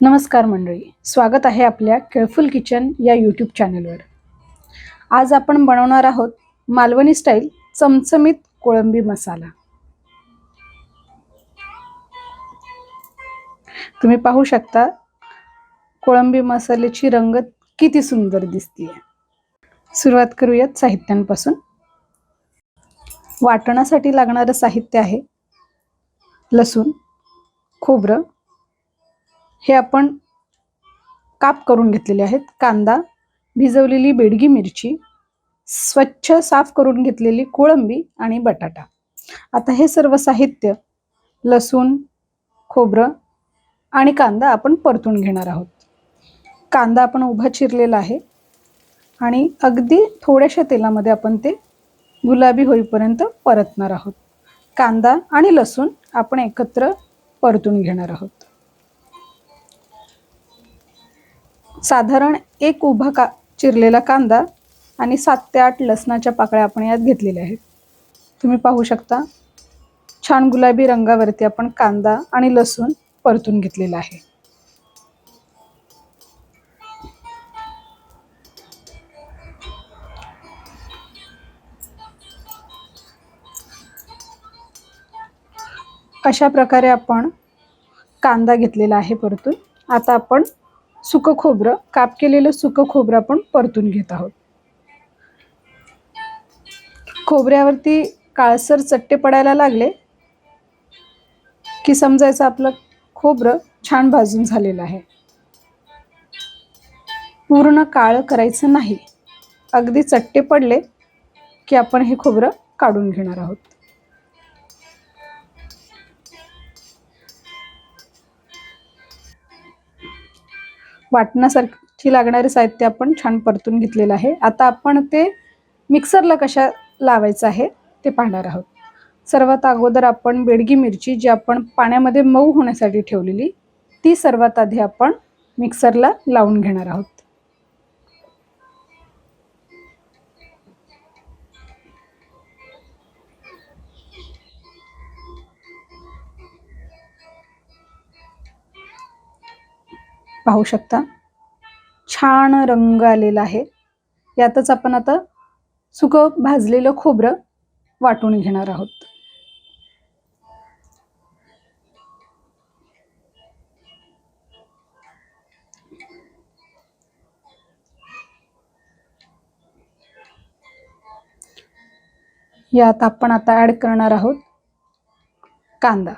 नमस्कार मंडळी. स्वागत आहे आपल्या केळफुल किचन या यूट्यूब चॅनलवर आज आपण बनवणार आहोत मालवणी स्टाईल चमचमीत कोळंबी मसाला. तुम्ही पाहू शकता कोळंबी मसाल्याची रंगत किती सुंदर दिसतीये. सुरुवात करूयात साहित्यांपासून. वाटणासाठी लागणारं साहित्य आहे लसूण खोबरं हे आपण काप करून घेतलेले आहेत. कांदा भिजवलेली बेडगी मिरची स्वच्छ साफ करून घेतलेली कोळंबी आणि बटाटा. आता हे सर्व साहित्य लसूण खोबरं आणि कांदा आपण परतून घेणार आहोत. कांदा आपण उभा चिरलेला आहे आणि अगदी थोड्याशा तेलामध्ये आपण ते गुलाबी होईपर्यंत परतणार आहोत. कांदा आणि लसूण आपण एकत्र परतून घेणार आहोत. साधारण एक उभा का चिरलेला कांदा आणि सात ते आठ लसणाच्या पाकळ्या आपण यात घेतलेल्या आहेत. तुम्ही पाहू शकता छान गुलाबी रंगावरती आपण कांदा आणि लसूण परतून घेतलेला आहे. अशा प्रकारे आपण कांदा घेतलेला आहे परतून. आता आपण सुकं खोबरं काप केलेलं सुकं खोबरं आपण परतून घेत आहोत. खोबऱ्यावरती काळसर चट्टे पडायला लागले की समजायचं आपलं खोबरं छान भाजून झालेलं आहे. पूर्ण काळं करायचं नाही. अगदी चट्टे पडले की आपण हे खोबरं काढून घेणार आहोत. वाटण्यासारखी लागणारे साहित्य आपण छान परतून घेतलेलं आहे. आता आपण ते मिक्सरला कशा लावायचं आहे ते पाहणार आहोत. सर्वात अगोदर आपण बेडगी मिरची जी आपण पाण्यामध्ये मऊ होण्यासाठी ठेवलेली ती सर्वात आधी आपण मिक्सरला लावून घेणार आहोत. पाहू शकता. छान रंग आलेला आहे. यातच आपण आता सुकं भाजलेलं खोबरं वाटून घेणार आहोत. यात आपण आता ऍड करणार आहोत कांदा.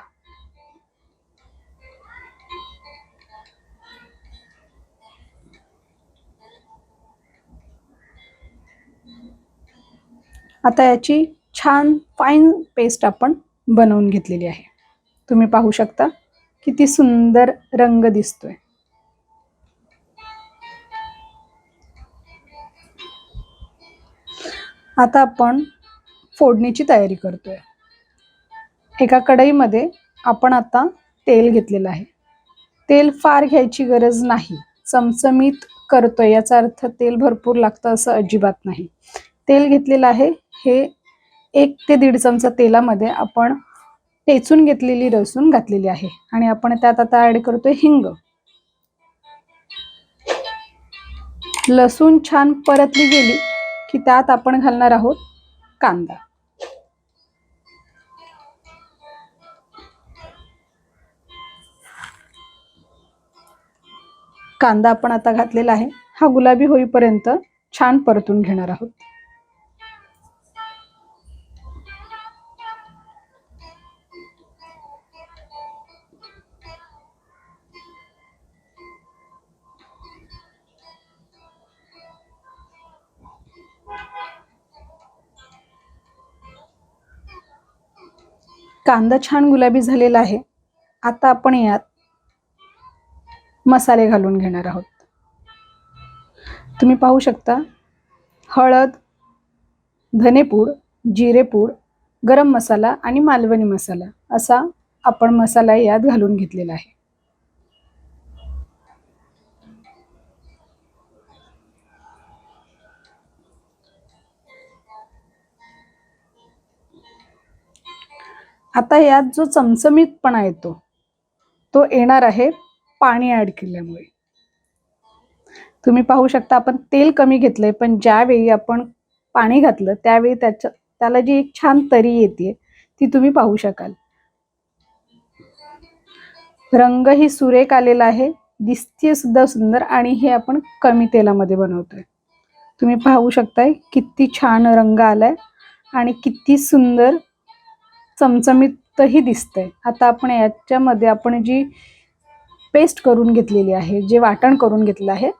आता याची छान फाईन पेस्ट आपण बनवून घेतलेली आहे. तुम्ही पाहू शकता किती सुंदर रंग दिसतोय. आता आपण फोडणीची तयारी करतोय. एका कढईमध्ये आपण आता तेल घेतलेलं आहे. तेल फार घ्यायची गरज नाही. चमचमीत करतोय याचा अर्थ तेल भरपूर लागतं असं अजिबात नाही. तेल घेतलेलं आहे हे एक ते दीड चमचा तेलामध्ये आपण टेचून घेतलेली लसूण घातलेली आहे. आणि आपण त्यात आता ऍड करतोय हिंग. लसूण छान परतली गेली की त्यात आपण घालणार आहोत कांदा. कांदा आपण आता घातलेला आहे. हा गुलाबी होईपर्यंत छान परतून घेणार आहोत. कांदा छान गुलाबी झालेला आहे. आता आपण यात मसाले घालून घेणार आहोत. तुम्ही पाहू शकता हळद धनेपूड जिरेपूड गरम मसाला आणि मालवणी मसाला असा आपण मसाला यात घालून घेतलेला आहे. आता यात जो चमचमीतपणा येतो तो येणार आहे पाणी ॲड केल्यामुळे. तुम्ही पाहू शकता आपण तेल कमी घेतलंय पण ज्यावेळी आपण पाणी घातलं त्यावेळी त्याच्या त्याला जी एक छान तरी येते ती तुम्ही पाहू शकाल. रंगही सुरेख आलेला आहे दिसते सुद्धा सुंदर आणि हे आपण कमी तेलामध्ये बनवतोय. तुम्ही पाहू शकताय किती छान रंग आलाय आणि किती सुंदर चमचमीतही दिसतंय. आता आपण याच्यामध्ये आपण जी पेस्ट करून घेतलेली आहे जे वाटण करून घेतलं आहे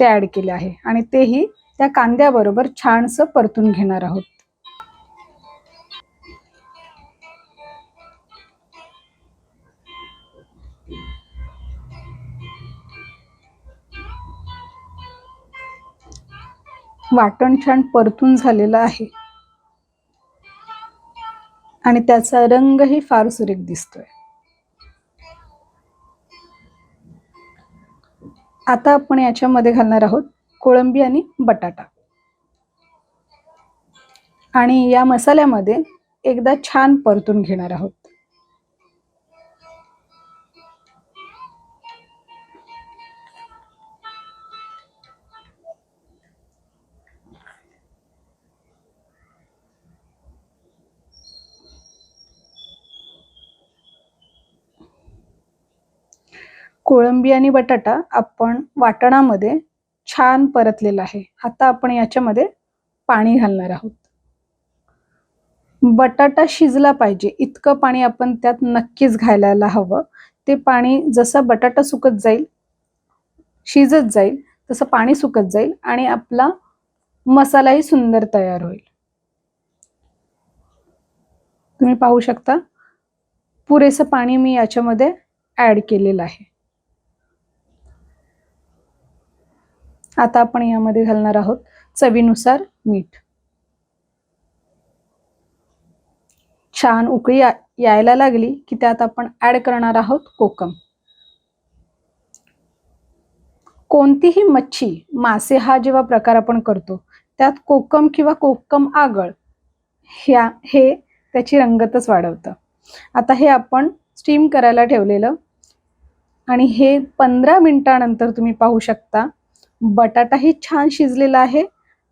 ते ॲड केले आहे. आणि तेही त्या कांद्याबरोबर छानसं परतून घेणार आहोत. वाटण छान परतून झालेलं आहे. आणि त्याचा रंगही फार सुरेख दिसतोय. आता आपण याच्यामध्ये घालणार आहोत कोळंबी आणि बटाटा. आणि या मसाल्यामध्ये एकदा छान परतून घेणार आहोत. कोळंबी आणि बटाटा आपण वाटणामध्ये छान परतलेला आहे. आता आपण याच्यामध्ये पाणी घालणार आहोत. बटाटा शिजला पाहिजे. इतकं पाणी आपण त्यात नक्कीच घालायला हवं. ते पाणी जसं बटाटा सुकत जाईल शिजत जाईल तसं पाणी सुकत जाईल आणि आपला मसालाही सुंदर तयार होईल. तुम्ही पाहू शकता. पुरेसं पाणी मी याच्यामध्ये ॲड केलेलं आहे. आता आपण यामध्ये घालणार आहोत चवीनुसार मीठ. छान उकळी यायला लागली की त्यात आपण ऍड करणार आहोत कोकम. कोणतीही मच्छी मासे हा जेव्हा प्रकार आपण करतो त्यात कोकम किंवा कोकम आगळ ह्या हे त्याची रंगतच वाढवतं. आता हे आपण स्टीम करायला ठेवलेलं आणि हे पंधरा मिनटानंतर तुम्ही पाहू शकता बटाटाही छान शिजलेला आहे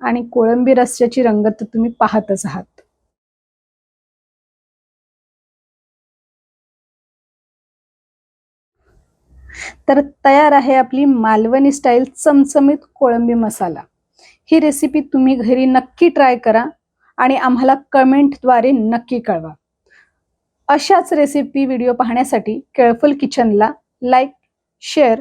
आणि कोळंबी रस्स्याची रंगत तुम्ही पाहतच आहात. तर तयार आहे आपली मालवणी स्टाईल चमचमीत कोळंबी मसाला. ही रेसिपी तुम्ही घरी नक्की ट्राय करा आणि आम्हाला कमेंटद्वारे नक्की कळवा. अशाच रेसिपी व्हिडिओ पाहण्यासाठी केळफुल किचनला लाईक शेअर